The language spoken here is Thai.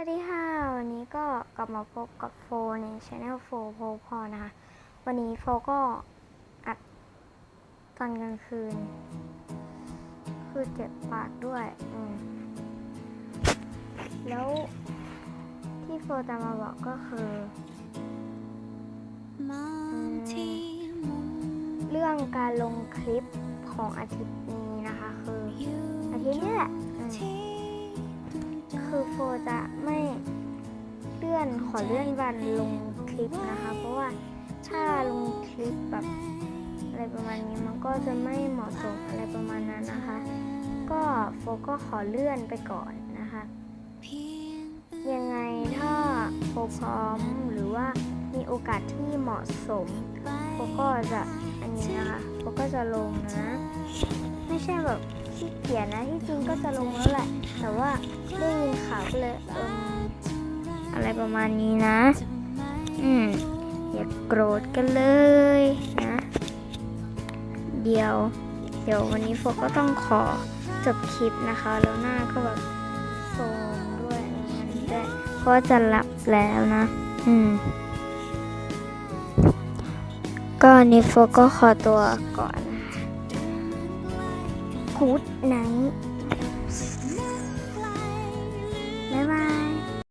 วัสดีค่ะ วันนี้ก็กลับมาพบกับโฟในช anel โฟโพพอนะคะ วันนี้โฟก็อัดตอนกลางคืน คือเจ็บปากด้วย อืม แล้วที่โฟจะมาบอกก็คือเรื่องการลงคลิปของอาทิตย์นี้นะคะ คืออาทิตย์นี้แหละคือโฟจะ อนขอเลื่อนวันลงคลิปนะคะ เพราะว่าถ้าลงคลิปแบบอะไรประมาณนี้มันก็จะไม่เหมาะสมอะไรประมาณนั้นนะคะ ก็โฟก็ขอเลื่อนไปก่อนนะคะ ยังไงถ้าโฟพร้อมหรือว่ามีโอกาสที่เหมาะสมโฟก็จะอันนี้นะคะโฟก็จะลงนะ ไม่ใช่แบบขี้เกียจนะที่จริงก็จะลงแล้วแหละ แต่ว่าได้ยินข่าวก็เลยเอม อะไรประมาณนี้นะ อืมอย่าโกรธกันเลยนะ เดี๋ยว เดี๋ยววันนี้โฟก็ต้องขอจบคลิปนะคะ แล้วหน้าก็แบบโซมด้วยอะไรประมาณนี้ด้วยเพราะว่าจะหลับแล้วนะ อืม ก็นนี้โฟก็ขอตัวก่อนนะ